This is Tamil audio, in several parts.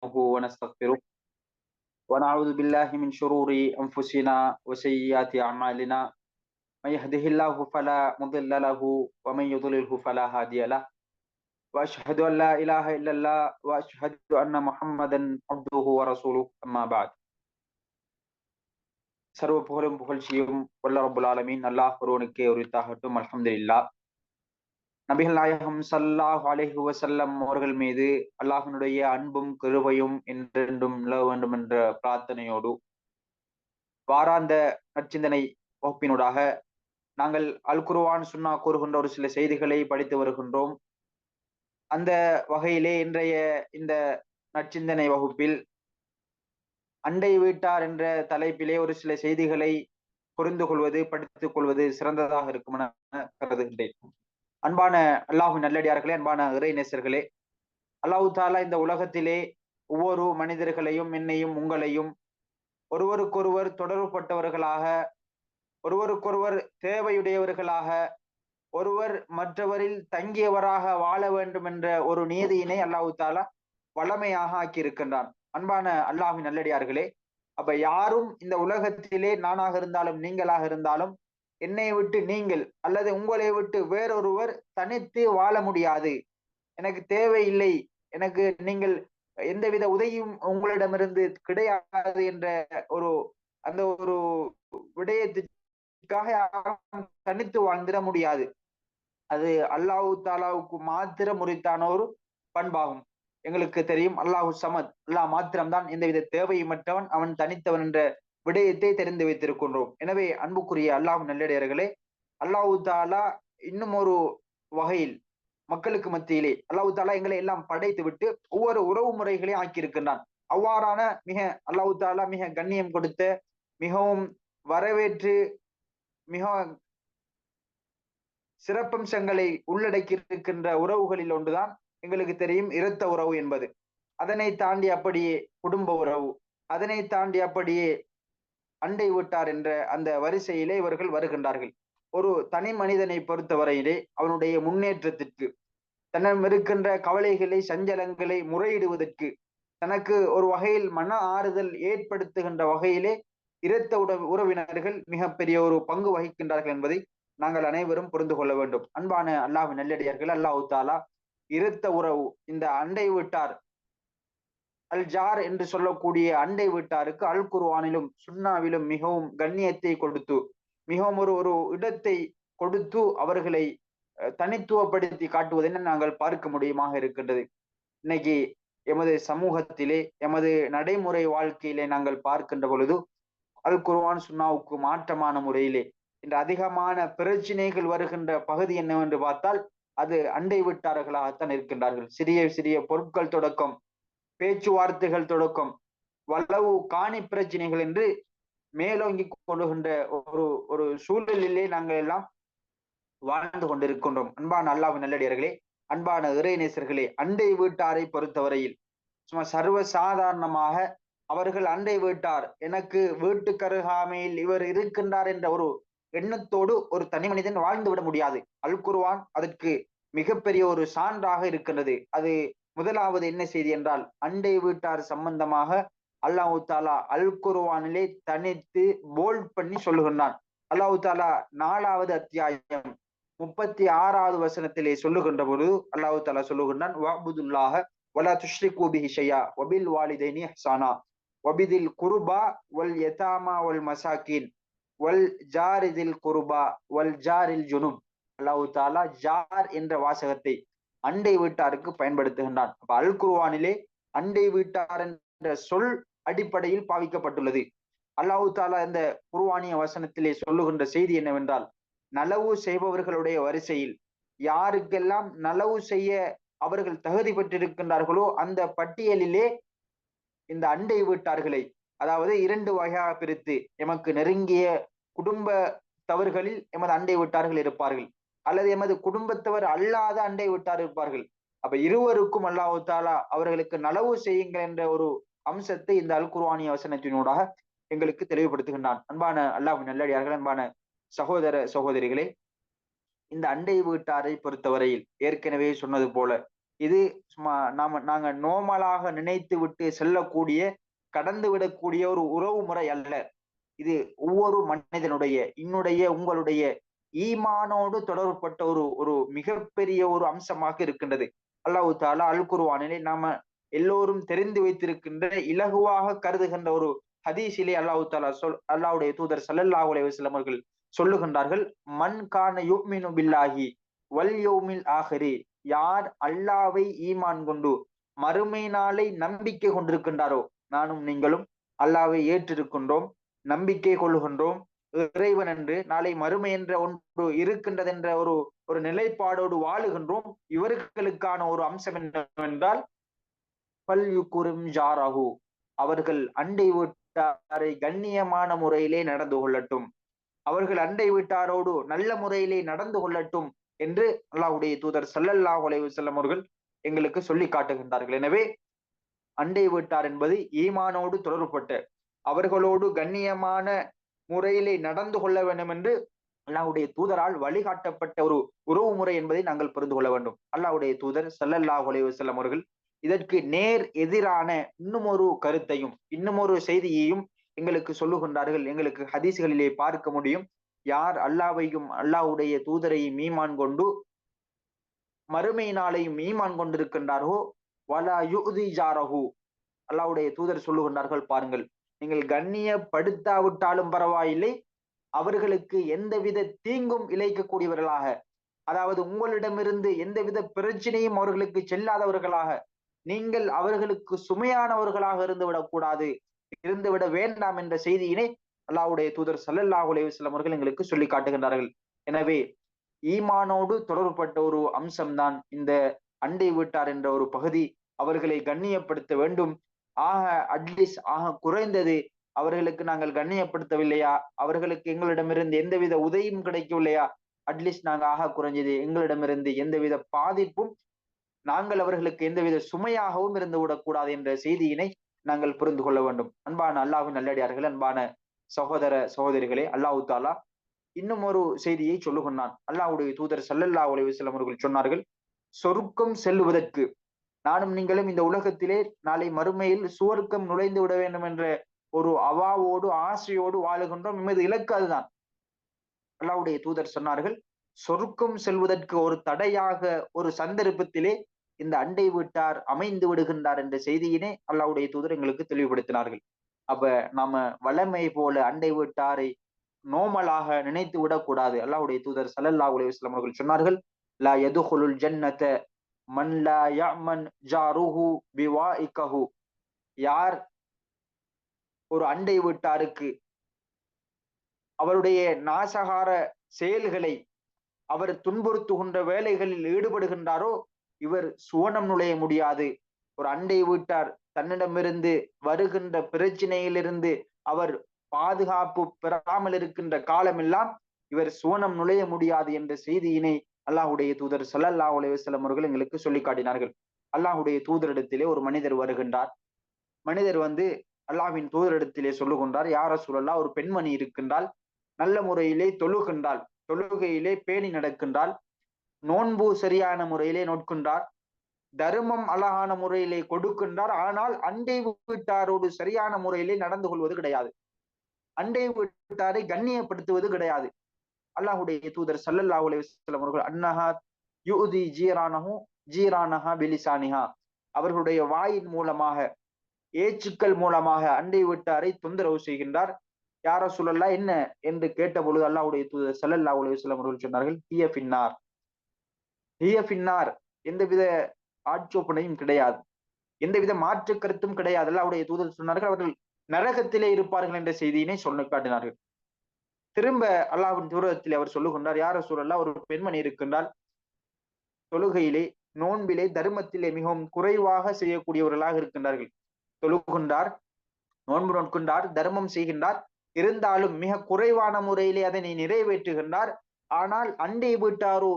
ونستغفره ونعوذ بالله من شرور أنفسنا وسيئات أعمالنا من يهده الله فلا مضل له ومن يضلله فلا هادي له وأشهد أن لا إله إلا الله وأشهد أن محمدا عبده ورسوله أما بعد சர்வ புகழும் புகழ்ச்சியும் வல்ல ரபுல் ஆலமீன் அல்லாஹ் ஒருவனுக்கே உரித்தாகட்டும் அல்ஹம்துலில்லா நபிகள் நாயகம் சல்லாஹ் அலைஹு வசல்லம் அவர்கள் மீது அல்லாஹனுடைய அன்பும் கிருபையும் என்றென்றும் நிலவ வேண்டும் என்ற பிரார்த்தனையோடு வாராந்த நற்சிந்தனை வகுப்பினூடாக நாங்கள் அல் குருவான் சுன்னா கூறுகின்ற ஒரு சில செய்திகளை படித்து வருகின்றோம். அந்த வகையிலே இன்றைய இந்த நற்சிந்தனை வகுப்பில் அண்டை வீட்டார் என்ற தலைப்பிலே ஒரு சில செய்திகளை புரிந்து கொள்வது படித்துக் கொள்வது சிறந்ததாக இருக்கும் என கருதுகின்றேன். அன்பான அல்லாஹு நல்லடியார்களே அன்பான இறை நேசர்களே அல்லாஹு தாலா இந்த உலகத்திலே ஒவ்வொரு மனிதர்களையும் என்னையும் உங்களையும் ஒருவருக்கொருவர் தொடர்புபட்டவர்களாக ஒருவருக்கொருவர் தேவையுடையவர்களாக ஒருவர் மற்றவரில் தங்கியவராக வாழ வேண்டும் என்ற ஒரு நீதியினை அல்லாஹு தாலா வளமையாக ஆக்கியிருக்கின்றான். அன்பான அல்லாஹின் நல்லடியார்களே அப்ப யாரும் இந்த உலகத்திலே நானாக இருந்தாலும் நீங்களாக இருந்தாலும் என்னை விட்டு நீங்கள் அல்லது உங்களை விட்டு வேறொருவர் தனித்து வாழ முடியாது. எனக்கு தேவையில்லை. எனக்கு நீங்கள் எந்தவித உதவியும் உங்களிடமிருந்து கிடையாது என்ற ஒரு அந்த ஒரு விடயத்திற்காக தனித்து வாழ்ந்திட முடியாது. அது அல்லாஹு தாலாவுக்கு மாத்திரம் உரித்தான ஒரு பண்பாகும். எங்களுக்கு தெரியும் அல்லாஹு சமத் அல்லாஹ் மாத்திரம்தான் எந்தவித தேவையுமற்றவன் அவன் தனித்தவன் என்ற விடயத்தை தெரிந்து வைத்திருக்கின்றோம். எனவே அன்புக்குரிய அல்லாஹ் நல்லடையர்களே அல்லாஹு தாலா இன்னும் ஒரு வகையில் மக்களுக்கு மத்தியிலே அல்லாஹு தாலா எங்களை எல்லாம் படைத்து விட்டு ஒவ்வொரு உறவு முறைகளையும் ஆக்கியிருக்கின்றான். அவ்வாறான மிக அல்லாஹு தாலா மிக கண்ணியம் கொடுத்த மிகவும் வரவேற்று மிக சிறப்பம்சங்களை உள்ளடக்கி இருக்கின்ற உறவுகளில் ஒன்றுதான் எங்களுக்கு தெரியும் இரத்த உறவு என்பது. அதனை தாண்டி அப்படியே குடும்ப உறவு அதனை தாண்டி அப்படியே அண்டை விட்டார் என்ற அந்த வரிசையிலே இவர்கள் வருகின்றார்கள். ஒரு தனி மனிதனை பொறுத்தவரையிலே அவனுடைய முன்னேற்றத்திற்கு தன்னம் இருக்கின்ற கவலைகளை சஞ்சலங்களை முறையிடுவதற்கு தனக்கு ஒரு வகையில் மன ஆறுதல் ஏற்படுத்துகின்ற வகையிலே இரத்த உட உறவினர்கள் மிகப்பெரிய ஒரு பங்கு வகிக்கின்றார்கள் என்பதை நாங்கள் அனைவரும் புரிந்து கொள்ள வேண்டும். அன்பான அல்லாஹ் நல்லடியார்கள் அல்லாஹு தாலா இருத்த உறவு இந்த அண்டை விட்டார் அல் ஜார் என்று சொல்லக்கூடிய அண்டை வீட்டாருக்கு அல் குருவானிலும் சுன்னாவிலும் மிகவும் கண்ணியத்தை கொடுத்து மிகவும் ஒரு ஒரு இடத்தை கொடுத்து அவர்களை தனித்துவப்படுத்தி காட்டுவதென நாங்கள் பார்க்க முடியுமாக இருக்கின்றது. இன்னைக்கு எமது சமூகத்திலே எமது நடைமுறை வாழ்க்கையிலே நாங்கள் பார்க்கின்ற பொழுது அல் குருவான் சுன்னாவுக்கு மாற்றமான முறையிலே இன்று அதிகமான பிரச்சனைகள் வருகின்ற பகுதி என்னவென்று பார்த்தால் அது அண்டை வீட்டார்களாகத்தான் இருக்கின்றார்கள். சிறிய சிறிய பொருட்கள் தொடக்கம் பேச்சுவார்த்தைகள் தொடக்கம். வளவு காணி பிரச்சனைகள் என்று மேலோங்கி கொள்ளுகின்ற ஒரு ஒரு சூழலிலே நாங்கள் எல்லாம் வாழ்ந்து கொண்டிருக்கின்றோம். அன்பான அல்லாஹ் நல்லடியர்களே அன்பான இறைநேசர்களே அண்டை வீட்டாரை பொறுத்தவரையில் சும்மா சர்வ சாதாரணமாக அவர்கள் அண்டை வீட்டார். எனக்கு வீட்டுக்கருகாமையில் இவர் இருக்கின்றார் என்ற ஒரு எண்ணத்தோடு ஒரு தனி மனிதன் வாழ்ந்து விட முடியாது. அல் குருவான் அதற்கு மிகப்பெரிய ஒரு சான்றாக இருக்கின்றது. அது முதலாவது என்ன செய்தி என்றால் அண்டை வீட்டார் சம்பந்தமாக அல்லாஹு தாலா அல் குருவானிலே தனித்து போல்ட் பண்ணி சொல்லுகின்றான். அல்லாஹு தாலா நாலாவது அத்தியாயம் முப்பத்தி ஆறாவது வசனத்திலே சொல்லுகின்ற பொழுது அல்லாஹு தாலா சொல்லுகின்றான் வாபுதுல்லாக வலா துஷ்ரி கூபி ஷையா வபில் வாலிதைனி ஹசானா வபிதில் குருபா வல் யதாமா வல் மசாக்கின் வல் ஜாரிதில் குருபா வல் ஜாரில் ஜுனும் அல்லாஹு தாலா ஜார் என்ற வாசகத்தை அண்டை வீட்டாருக்கு பயன்படுத்துகின்றான். அப்ப அல் குருவானிலே அண்டை வீட்டார் என்ற சொல் அடிப்படையில் பாவிக்கப்பட்டுள்ளது. அல்லாஹு தாலா இந்த குருவானிய வசனத்திலே சொல்லுகின்ற செய்தி என்னவென்றால் நலவு செய்பவர்களுடைய வரிசையில் யாருக்கெல்லாம் நலவு செய்ய அவர்கள் தகுதி பெற்றிருக்கின்றார்களோ அந்த பட்டியலிலே இந்த அண்டை வீட்டார்களை அதாவது இரண்டு வகையாக பிரித்து எமக்கு நெருங்கிய குடும்ப தவறுகளில் எமது அண்டை வீட்டார்கள் இருப்பார்கள். அல்லது எமது குடும்பத்தவர் அல்லாத அண்டை வீட்டார் இருப்பார்கள். அப்ப இருவருக்கும் அல்லாஹு தாலா அவர்களுக்கு நலவு செய்யுங்கள் என்ற ஒரு அம்சத்தை இந்த அல் குர்வானிய வசனத்தினூடாக எங்களுக்கு தெளிவுபடுத்துகின்றான். அன்பான அல்லாஹ் நல்லடியார்கள் அன்பான சகோதர சகோதரிகளே இந்த அண்டை வீட்டாரை பொறுத்தவரையில் ஏற்கனவே சொன்னது போல இது சும்மா நாம நாங்க நோமலாக நினைத்து விட்டு செல்லக்கூடிய கடந்து விடக்கூடிய ஒரு உறவு முறை அல்ல. இது ஒவ்வொரு மனிதனுடைய இன்னுடைய உங்களுடைய ஈமானோடு தொடர்பட்ட ஒரு ஒரு மிகப்பெரிய ஒரு அம்சமாக இருக்கின்றது. அல்லாஹு தாலா அல் குருவானிலே நாம எல்லோரும் தெரிந்து வைத்திருக்கின்ற இலகுவாக கருதுகின்ற ஒரு ஹதீஸிலே அல்லாஹு தாலா சொல் அல்லாவுடைய தூதர் சல்லல்லா அலைஹி அவர்கள் சொல்லுகின்றார்கள் மண் கான யுமினு பில்லாஹி வல் யௌமில் யார் அல்லாவை ஈமான் கொண்டு மறுமை நாளை நம்பிக்கை கொண்டிருக்கின்றாரோ நானும் நீங்களும் அல்லாவை ஏற்றிருக்கின்றோம் நம்பிக்கை கொள்ளுகின்றோம் இறைவன் என்று நாளை மறுமை என்ற ஒன்று இருக்கின்றது என்ற ஒரு ஒரு நிலைப்பாடோடு வாழுகின்றோம். இவர்களுக்கான ஒரு அம்சம் என்னவென்றால் பல் யுக்குரும் ஜாராகு அவர்கள் அண்டை வீட்டாரை கண்ணியமான முறையிலே நடந்து கொள்ளட்டும். அவர்கள் அண்டை வீட்டாரோடு நல்ல முறையிலே நடந்து கொள்ளட்டும் என்று அல்லாஹுடைய தூதர் சல்லல்லாஹ் உலைவு செல்லம் அவர்கள் எங்களுக்கு சொல்லி காட்டுகின்றார்கள். எனவே அண்டை வீட்டார் என்பது ஈமானோடு தொடர்பட்ட அவர்களோடு கண்ணியமான முறையிலே நடந்து கொள்ள வேண்டும் என்று அல்லாஹுடைய தூதரால் வழிகாட்டப்பட்ட ஒரு உறவு முறை என்பதை நாங்கள் புரிந்து கொள்ள வேண்டும். அல்லாஹுடைய தூதர் சல்லல்லாஹ் அலைஹி அவர்கள் இதற்கு நேர் எதிரான இன்னும் ஒரு கருத்தையும் இன்னும் ஒரு செய்தியையும் எங்களுக்கு சொல்லுகின்றார்கள். எங்களுக்கு ஹதீஸ்களிலே பார்க்க முடியும். யார் அல்லாவையும் அல்லாவுடைய தூதரையும் மீமான் கொண்டு மறுமை நாளையும் மீமான் கொண்டிருக்கின்றாரோ வலா யுதி ஜாரஹு. அல்லாவுடைய தூதர் சொல்லுகின்றார்கள் பாருங்கள். நீங்கள் கண்ணியப்படுத்தாவிட்டாலும் பரவாயில்லை. அவர்களுக்கு எந்தவித தீங்கும் இழைக்கக்கூடியவர்களாக அதாவது உங்களிடமிருந்து எந்தவித பிரச்சனையும் அவர்களுக்கு செல்லாதவர்களாக நீங்கள் அவர்களுக்கு சுமையானவர்களாக இருந்து விடக்கூடாது இருந்துவிட வேண்டாம் என்ற செய்தியினை அல்லாவுடைய தூதர் சல்லல்லாஹு அலைஹி அவர்கள் எங்களுக்கு சொல்லி காட்டுகின்றார்கள். எனவே ஈமானோடு தொடர்பட்ட ஒரு அம்சம்தான் இந்த அண்டை வீட்டார் என்ற ஒரு பகுதி. அவர்களை கண்ணியப்படுத்த வேண்டும். ஆக அட்லீஸ்ட் ஆக குறைந்தது அவர்களுக்கு நாங்கள் கண்ணியப்படுத்தவில்லையா? அவர்களுக்கு எங்களிடமிருந்து எந்தவித உதவியும் கிடைக்கவில்லையா? அட்லீஸ்ட் நாங்க ஆக குறைஞ்சது எங்களிடமிருந்து எந்தவித பாதிப்பும் நாங்கள் அவர்களுக்கு எந்தவித சுமையாகவும் இருந்து விடக்கூடாது என்ற செய்தியினை நாங்கள் புரிந்து கொள்ள வேண்டும். அன்பான அல்லாஹு நல்லடியார்கள் அன்பான சகோதர சகோதரிகளே அல்லாஹு தாலா இன்னும் ஒரு செய்தியை சொல்லுகின்றான். அல்லாஹுடைய தூதர் சல்லல்லா அலைஹி அவர்கள் சொன்னார்கள் சொருக்கம் செல்லுவதற்கு நானும் நீங்களும் இந்த உலகத்திலே நாளை மறுமையில் சுவர்க்கம் நுழைந்து விட வேண்டும் என்ற ஒரு அவாவோடு ஆசையோடு வாழுகின்றோம். எமது இலக்கு அதுதான் அல்லாவுடைய தூதர் சொன்னார்கள் சொர்க்கம் செல்வதற்கு ஒரு தடையாக ஒரு சந்தர்ப்பத்திலே இந்த அண்டை வீட்டார் அமைந்து விடுகின்றார் என்ற செய்தியினை அல்லாவுடைய தூதர் எங்களுக்கு தெளிவுபடுத்தினார்கள். அப்ப நாம வளமை போல அண்டை வீட்டாரை நோமலாக நினைத்து விடக்கூடாது. அல்லாவுடைய தூதர் சல்லல்லா அலைஹி அவர்கள் சொன்னார்கள் லா எதுகுலுல் ஜன்னத மன் லா ஜாருஹு பிவாஇகஹு. யார் ஒரு அண்டை வீட்டாருக்கு அவருடைய நாசகார செயல்களை அவர் துன்புறுத்துகின்ற வேலைகளில் ஈடுபடுகின்றாரோ இவர் சுவனம் நுழைய முடியாது. ஒரு அண்டை வீட்டார் தன்னிடமிருந்து வருகின்ற பிரச்சனையிலிருந்து அவர் பாதுகாப்பு பெறாமல் இருக்கின்ற காலமெல்லாம் இவர் சுவனம் நுழைய முடியாது என்ற செய்தியினை அல்லாஹுடைய தூதர் சல்லல்லா அலைவசல்லம் அவர்கள் எங்களுக்கு சொல்லி காட்டினார்கள். அல்லாஹுடைய தூதரிடத்திலே ஒரு மனிதர் வருகின்றார். மனிதர் வந்து அல்லாஹ்வின் தூதரிடத்திலே சொல்லுகின்றார் யார சூழல்லா ஒரு பெண்மணி இருக்கின்றால் நல்ல முறையிலே தொழுகின்றாள் தொழுகையிலே பேணி நடக்கின்றால் நோன்பு சரியான முறையிலே நோட்கின்றார் தர்மம் அழகான முறையிலே கொடுக்கின்றார் ஆனால் அண்டை வீட்டாரோடு சரியான முறையிலே நடந்து கொள்வது கிடையாது. அண்டை வீட்டாரை கண்ணியப்படுத்துவது கிடையாது. அல்லாஹுடைய தூதர் சல்லல்லாஹு அலிவசலம் அவர்கள் அன்னஹா யூதி ஜீரானஹு ஜீரானஹா பிலிசானிஹா அவர்களுடைய வாயின் மூலமாக ஏச்சுக்கள் மூலமாக அண்டை வீட்டாரை தொந்தரவு செய்கின்றார். யார சொல்லலா என்ன என்று கேட்ட பொழுது அல்லாஹுடைய தூதர் சல்லல்லா அலைஹி அவர்கள் சொன்னார்கள் ஹிய பின்னார் ஹிய பின்னார் எந்தவித ஆட்சோப்பனையும் கிடையாது. எந்தவித மாற்று கருத்தும் கிடையாது. அல்லாவுடைய தூதர் சொன்னார்கள் அவர்கள் நரகத்திலே இருப்பார்கள் என்ற செய்தியினை சொல்ல காட்டினார்கள். திரும்ப அல்லாவின் தூரத்தில் அவர் சொல்லுகின்றார் யார சூழல்லா ஒரு பெண்மணி இருக்கின்றால் தொழுகையிலே நோன்பிலே தர்மத்திலே மிகவும் குறைவாக செய்யக்கூடியவர்களாக இருக்கின்றார்கள். தொழுகின்றார் நோன்பு நோக்கின்றார் தர்மம் செய்கின்றார். இருந்தாலும் மிக குறைவான முறையிலே அதனை நிறைவேற்றுகின்றார். ஆனால் அண்டை வீட்டாரோ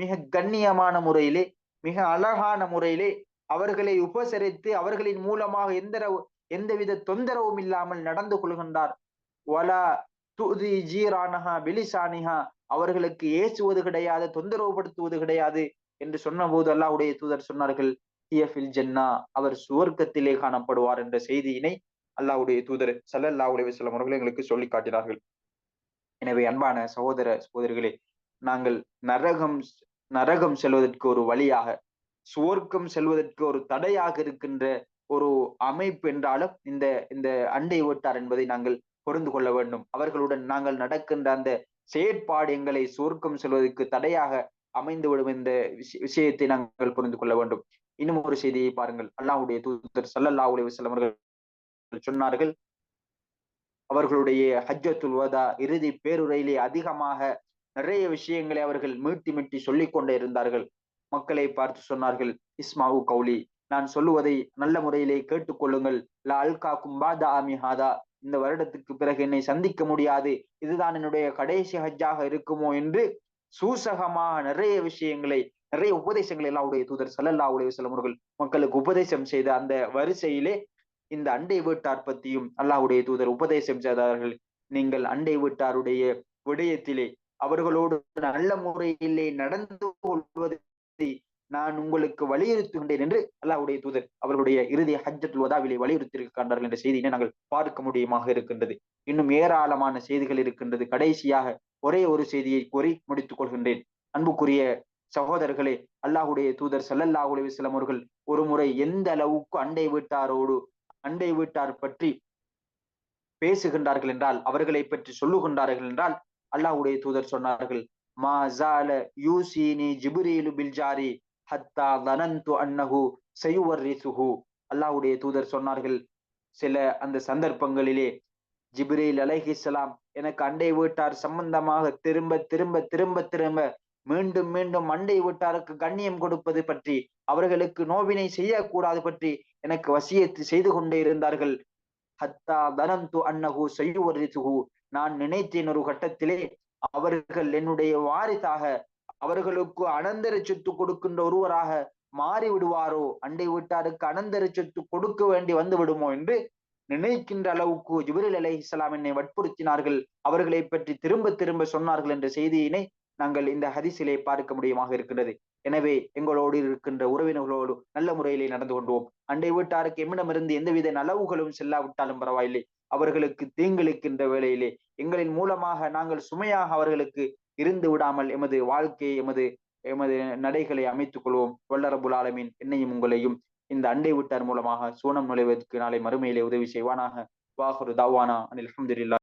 மிக கண்ணியமான முறையிலே மிக அழகான முறையிலே அவர்களை உபசரித்து அவர்களின் மூலமாக எந்த எந்தவித தொந்தரவும் இல்லாமல் நடந்து கொள்கின்றார். வலா துதி ஜீரானஹா பிலிசானிஹா அவர்களுக்கு ஏசுவது கிடையாது தொந்தரவுபடுத்துவது கிடையாது என்று சொன்னபோது அல்லாவுடைய தூதர் சொன்னார்கள் "ஹிய ஜென்னா. அவர் சுவர்க்கத்திலே காணப்படுவார் என்ற செய்தியினை அல்லாவுடைய தூதர் சல அலைஹி சில அவர்கள் எங்களுக்கு சொல்லி காட்டினார்கள். எனவே அன்பான சகோதர சகோதரிகளே நாங்கள் நரகம் நரகம் செல்வதற்கு ஒரு வழியாக சுவர்க்கம் செல்வதற்கு ஒரு தடையாக இருக்கின்ற ஒரு அமைப்பு என்றாலும் இந்த இந்த அண்டை ஓட்டார் என்பதை நாங்கள் புரிந்து கொள்ள வேண்டும். அவர்களுடன் நாங்கள் நடக்கின்ற அந்த செயற்பாடு எங்களை சுருக்கம் செல்வதற்கு தடையாக அமைந்துவிடும் இந்த விஷயத்தை நாங்கள் புரிந்து கொள்ள வேண்டும். இன்னும் ஒரு செய்தியை பாருங்கள். அல்லாஹுடைய தூதர் சல்லல்லா உலகம் அவர்கள் சொன்னார்கள் அவர்களுடைய ஹஜ்ஜத்துல் வதா இறுதி பேருரையிலே அதிகமாக நிறைய விஷயங்களை அவர்கள் மீட்டி மீட்டி சொல்லிக் கொண்டே இருந்தார்கள். மக்களை பார்த்து சொன்னார்கள் இஸ்மாவு கௌலி நான் சொல்லுவதை நல்ல முறையிலே கேட்டுக்கொள்ளுங்கள் லா அல்கா கும்பாதா ஆமிஹாதா இந்த வருடத்துக்கு பிறகு என்னை சந்திக்க முடியாது. இதுதான் என்னுடைய கடைசி ஹஜ்ஜாக இருக்குமோ என்று சூசகமாக நிறைய விஷயங்களை நிறைய உபதேசங்களை எல்லாவுடைய தூதர் சல்லல்லா உடைய வஸல்லம் அவர்கள் மக்களுக்கு உபதேசம் செய்த அந்த வரிசையிலே இந்த அண்டை வீட்டார் பத்தியும் அல்லாஹ்வுடைய தூதர் உபதேசம் செய்தார்கள். நீங்கள் அண்டை வீட்டாருடைய விடயத்திலே அவர்களோடு நல்ல முறையிலே நடந்து கொள்வதை நான் உங்களுக்கு வலியுறுத்துகின்றேன் என்று அல்லாஹுடைய தூதர் அவர்களுடைய இறுதி ஹஜ்ஜத்துல் வதாவிலே வலியுறுத்தியிருக்கின்றார்கள் என்ற செய்தியினை நாங்கள் பார்க்க முடியுமாக இருக்கின்றது. இன்னும் ஏராளமான செய்திகள் இருக்கின்றது. கடைசியாக ஒரே ஒரு செய்தியை கூறி முடித்துக் கொள்கின்றேன். அன்புக்குரிய சகோதரர்களே அல்லாஹுடைய தூதர் ஸல்லல்லாஹு அலைஹி அவர்கள் ஒரு முறை எந்த அளவுக்கு அண்டை வீட்டாரோடு அண்டை வீட்டார் பற்றி பேசுகின்றார்கள் என்றால் அவர்களை பற்றி சொல்லுகின்றார்கள் என்றால் அல்லாஹுடைய தூதர் சொன்னார்கள் மா ஜால யூசினி ஜிப்ரீலு ஹத்தா தனந்து அன்னஹு சயுவர்ரிசுஹு. அல்லாஹ்வுடைய தூதர் சொன்னார்கள் சில அந்த சந்தர்ப்பங்களிலே ஜிப்ரீல் அலைஹிஸ்லாம் எனக்கு அண்டை வீட்டார் சம்பந்தமாக திரும்ப திரும்ப திரும்ப திரும்ப மீண்டும் மீண்டும் அண்டை வீட்டாருக்கு கண்ணியம் கொடுப்பது பற்றி அவர்களுக்கு நோவினை செய்யக்கூடாது பற்றி எனக்கு வசியத்து செய்து கொண்டே இருந்தார்கள். ஹத்தா தனந்து அன்னஹு ரிசுஹு நான் நினைத்தேன் ஒரு கட்டத்திலே அவர்கள் என்னுடைய வாரிசாக அவர்களுக்கு அனந்தர சொத்து கொடுக்கின்ற ஒருவராக மாறி விடுவாரோ அண்டை வீட்டாருக்கு அனந்தர சொத்து கொடுக்க வேண்டி வந்து விடுமோ என்று நினைக்கின்ற அளவுக்கு ஜிபரில் அலை இஸ்லாம் என்னை வற்புறுத்தினார்கள். அவர்களை பற்றி திரும்ப திரும்ப சொன்னார்கள் என்ற செய்தியினை நாங்கள் இந்த ஹதிசிலே பார்க்க முடியுமாக இருக்கின்றது. எனவே எங்களோடு இருக்கின்ற உறவினர்களோடு நல்ல முறையிலே நடந்து கொண்டோம். அண்டை வீட்டாருக்கு எம்மிடமிருந்து எந்தவித நலவுகளும் செல்லாவிட்டாலும் பரவாயில்லை. அவர்களுக்கு தீங்கிழிக்கின்ற வேளையிலே எங்களின் மூலமாக நாங்கள் சுமையாக அவர்களுக்கு இருந்து விடாமல் எமது வாழ்க்கையை எமது எமது நடைகளை அமைத்துக் கொள்வோம். வல்லரபுல் ஆலமின். என்னையும் உங்களையும் இந்த அண்டை வீட்டார் மூலமாக சூனம் நுழைவதற்கு நாளை மறுமையிலே உதவி செய்வானாக. வாஹுரு தாவானா. அனில் அஹமதுல்லா